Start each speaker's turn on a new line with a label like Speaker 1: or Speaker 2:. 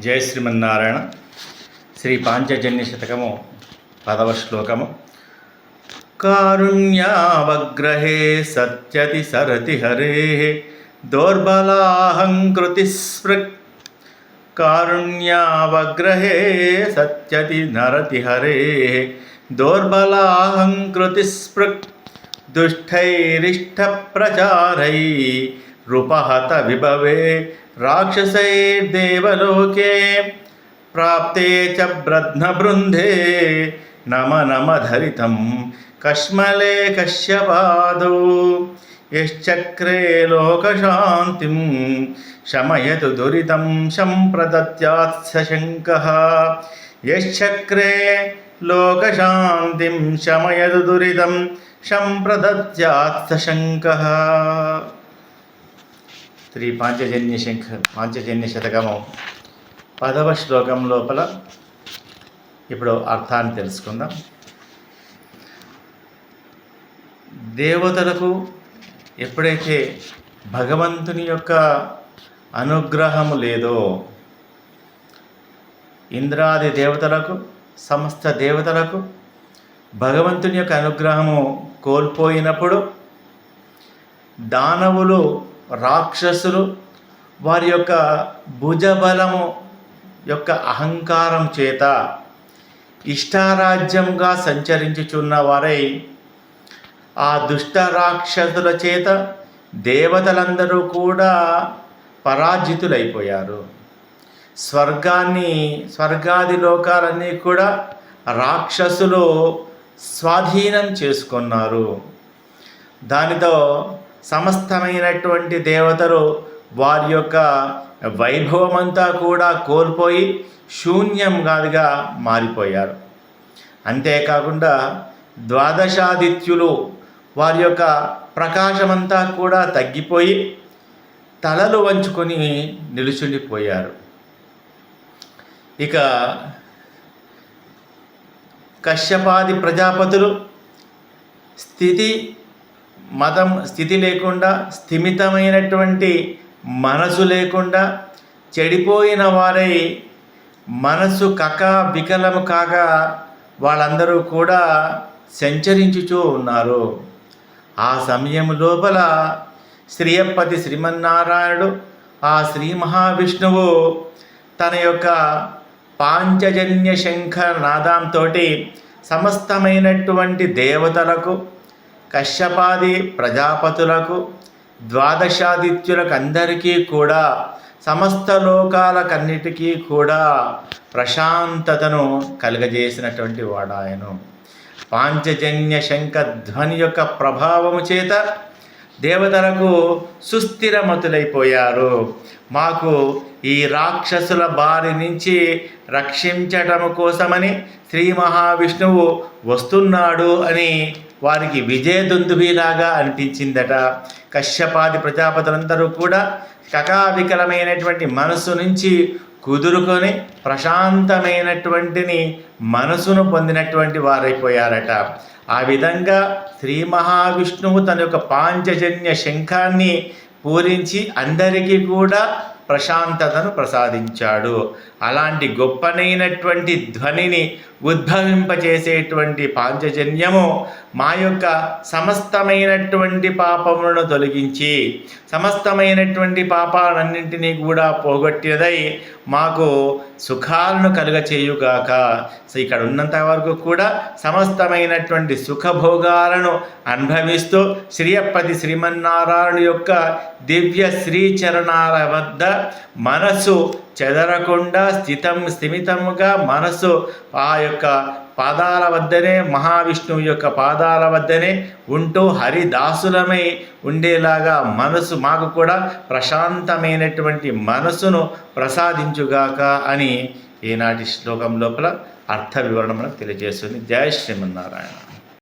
Speaker 1: జయ శ్రీమన్నారాయణ. శ్రీ పాంచజన్య శతకము పదవ శ్లోకము. కారుణ్యావగ్రహే సత్యతి సరతి హరే దౌర్బలాహంకృతి స్పృక్ కారుణ్యావగ్రహే సత్యతి నరతి హరే దౌర్బలాహంకృతి స్పృక్ దుష్టైరిష్టప్రచారై నృపహత విభవే రాక్షసైర్దేవలోకే ప్రాప్తే చ బ్రధ్నబృందే నమ నమ ధరితం కష్మలే కశ్యపాదౌ. యశ్చక్రే లోకశాంతిం శమయతు దురితం సంప్రదత్యాత్సశంకः యశ్చక్రే లోకశాంతిం శమయతు దురితం సంప్రదత్యాత్సశంకः శ్రీ పాంచజన్య శంఖ పాంచజన్య శతకము పదవ శ్లోకం లోపల ఇప్పుడు అర్థాన్ని తెలుసుకుందాం. దేవతలకు ఎప్పుడైతే భగవంతుని యొక్క అనుగ్రహము లేదో ఇంద్రాది దేవతలకు సమస్త దేవతలకు భగవంతుని యొక్క అనుగ్రహము కోల్పోయినప్పుడు దానవులు రాక్షసులు వారి యొక్క భుజబలము యొక్క అహంకారం చేత ఇష్టారాజ్యంగా సంచరించుచున్న వారై ఆ దుష్ట రాక్షసుల చేత దేవతలందరూ కూడా పరాజితులైపోయారు. స్వర్గాన్ని స్వర్గాది లోకాలన్నీ కూడా రాక్షసులు స్వాధీనం చేసుకున్నారు. దానితో సమస్తమైనటువంటి దేవతలు వారి యొక్క వైభవమంతా కూడా కోల్పోయి శూన్యంగాదిగా మారిపోయారు. అంతేకాకుండా ద్వాదశాదిత్యులు వారి యొక్క ప్రకాశమంతా కూడా తగ్గిపోయి తలలు వంచుకొని నిలుచుండిపోయారు. ఇక కశ్యపాది ప్రజాపతులు స్థితి మతం స్థితి లేకుండా స్థిమితమైనటువంటి మనసు లేకుండా చెడిపోయిన వారై మనసు కక వికలము కాక వాళ్ళందరూ కూడా సంచరించుచూ ఉన్నారు. ఆ సమయం లోపల శ్రీయప్పతి శ్రీమన్నారాయణుడు ఆ శ్రీ మహావిష్ణువు తన యొక్క పాంచజన్య శంఖ నాదంతో సమస్తమైనటువంటి దేవతలకు కశ్యపాది ప్రజాపతులకు ద్వాదశాదిత్యులకు అందరికీ కూడా సమస్త లోకాలకన్నిటికీ కూడా ప్రశాంతతను కలుగజేసినటువంటి వాడాయను పాంచజన్య శంఖ ధ్వని యొక్క ప్రభావము చేత దేవతలకు సుస్థిరమతులైపోయారు. మాకు ఈ రాక్షసుల బారి నుంచి రక్షించటం కోసమని శ్రీ మహావిష్ణువు వస్తున్నాడు అని వారికి విజయదుందుబిలాగా అనిపించిందట. కశ్యపాది ప్రజాపతులందరూ కూడా కకావికలమైనటువంటి మనసు నుంచి కుదురుకొని ప్రశాంతమైనటువంటిని మనసును పొందినటువంటి వారైపోయారట. ఆ విధంగా శ్రీ మహావిష్ణువు తన యొక్క పాంచజన్య శంఖాన్ని పూరించి అందరికీ కూడా ప్రశాంతతను ప్రసాదించాడు. అలాంటి గొప్పనైనటువంటి ధ్వనిని ఉద్భవింపచేసేటువంటి పాంచజన్యము మా యొక్క సమస్తమైనటువంటి పాపములను తొలగించి సమస్తమైనటువంటి పాపాలన్నింటినీ కూడా పోగొట్టినదై మాకు సుఖాలను కలుగచేయుగాక. సో ఇక్కడ ఉన్నంత వరకు కూడా సమస్తమైనటువంటి సుఖభోగాలను అనుభవిస్తూ శ్రీయప్పతి శ్రీమన్నారాయణ యొక్క దివ్య శ్రీచరణాల వద్ద మనసు చెదరకుండా స్థితం స్థిమితముగా మనసు ఆ యొక్క పాదాల వద్దనే మహావిష్ణువు యొక్క పాదాల వద్దనే ఉంటూ హరిదాసులమై ఉండేలాగా మనసు మాకు కూడా ప్రశాంతమైనటువంటి మనసును ప్రసాదించుగాక అని ఈనాటి శ్లోకం లోపల అర్థ వివరణ మనకు తెలియజేస్తుంది. జయ శ్రీమన్నారాయణ.